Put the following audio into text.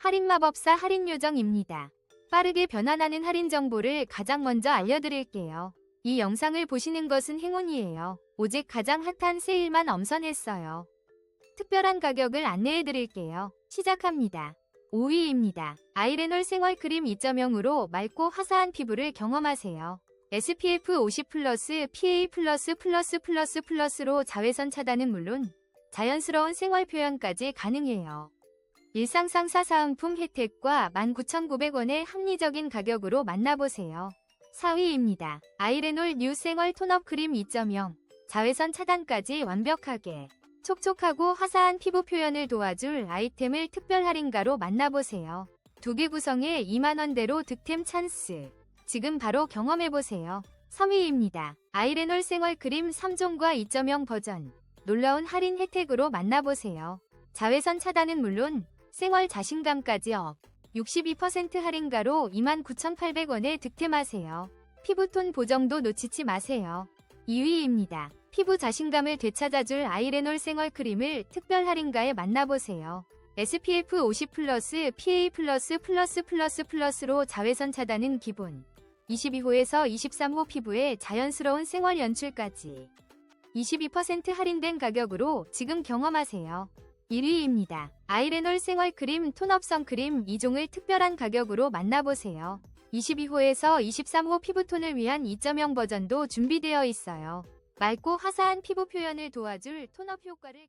할인 마법사 할인 요정입니다. 빠르게 변환하는 할인 정보를 가장 먼저 알려드릴게요. 이 영상을 보시는 것은 행운이에요. 오직 가장 핫한 세일만 엄선했어요. 특별한 가격을 안내해드릴게요. 시작합니다. 5위입니다. 아이레놀 생활크림 2.0으로 맑고 화사한 피부를 경험하세요. SPF 50 플러스 PA 플러스 플러스 플러스로 자외선 차단은 물론 자연스러운 생활 표현까지 가능해요. 일상상 사 사은품 혜택과 19,900원의 합리적인 가격으로 만나보세요. 4위입니다. 아이레놀 뉴 생활 톤업 크림 2.0 자외선 차단까지 완벽하게 촉촉하고 화사한 피부 표현을 도와줄 아이템을 특별 할인가로 만나보세요. 두 개 구성에 2만원대로 득템 찬스. 지금 바로 경험해보세요. 3위입니다. 아이레놀 생활크림 3종과 2.0 버전. 놀라운 할인 혜택으로 만나보세요. 자외선 차단은 물론 생활 자신감까지 업. 62% 할인가로 29,800원에 득템하세요. 피부톤 보정도 놓치지 마세요. 2위입니다. 피부 자신감을 되찾아줄 아이레놀 생활크림을 특별 할인가에 만나보세요. SPF 50 플러스 PA 플러스 플러스 플러스 플러스로 자외선 차단은 기본. 22호에서 23호 피부에 자연스러운 생활 연출까지. 22% 할인된 가격으로 지금 경험하세요. 1위입니다. 아이레놀 생활 크림 톤업 선크림 2종을 특별한 가격으로 만나보세요. 22호에서 23호 피부톤을 위한 2.0 버전도 준비되어 있어요. 맑고 화사한 피부 표현을 도와줄 톤업 효과를